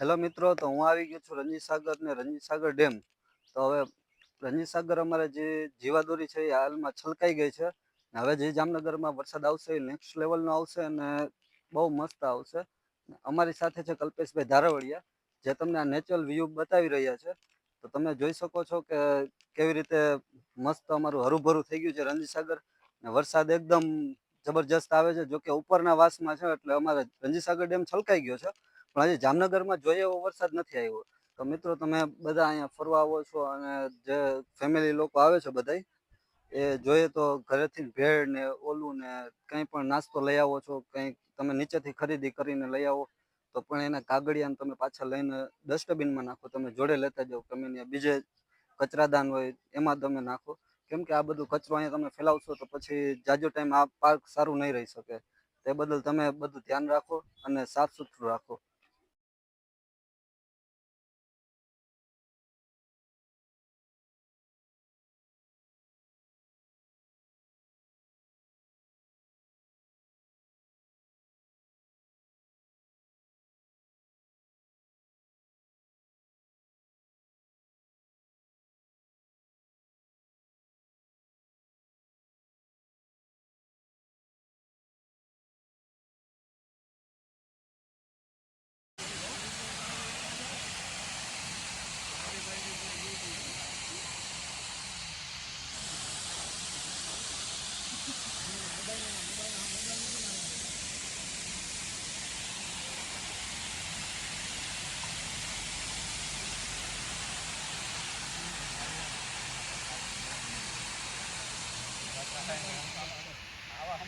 Hello મિત્રો, તો હું આવી ગયો છું રંજીત સાગર ને રંજીત સાગર ડેમ. તો હવે રંજીત સાગર અમારે જે જીવાદોરી છે એ હાલમાં છલકાઈ ગઈ છે. હવે જે જામનગરમાં વરસાદ આવશે એ નેક્સ્ટ લેવલનો આવશે અને બહુ મસ્ત આવશે. અમારી સાથે છે કલ્પેશભાઈ ધારાવડિયા, જે તમને આ નેચરલ વ્યૂ બતાવી રહ્યા છે. તો તમે જોઈ શકો છો કે કેવી રીતે મસ્ત અમારું હરુભરું થઈ ગયું છે રંજીત સાગર ને વરસાદ એકદમ જબરજસ્ત આવે છે જો કે ઉપરના વાસમાં છે એટલે અમારે રંજીત સાગર ડેમ છલકાઈ ગયો છે. પણ હજી જામનગરમાં જોઈએ એવો વરસાદ નથી આવ્યો. તો મિત્રો, તમે બધા અહીંયા ફરવા આવો છો અને જે ફેમિલી લોકો આવે છે બધાય, એ જોઈએ તો ઘરેથી ભેળ ને ઓલું ને કંઈ પણ નાસ્તો લઈ આવો છો, કંઈ તમે નીચેથી ખરીદી કરીને લઈ આવો, તો પણ એના કાગળિયાને તમે પાછા લઈને ડસ્ટબિનમાં નાખો, તમે જોડે લેતા જાઓ તમે બીજે કચરાદાન હોય, એમાં તમે નાખો. કેમ કે આ બધું કચરો અહીંયા તમે ફેલાવશો તો પછી જાજો ટાઈમ આ પાર્ક સારું નહીં રહી શકે. તે બદલ તમે બધું ધ્યાન રાખો અને સાફ સુથરું રાખો. આવા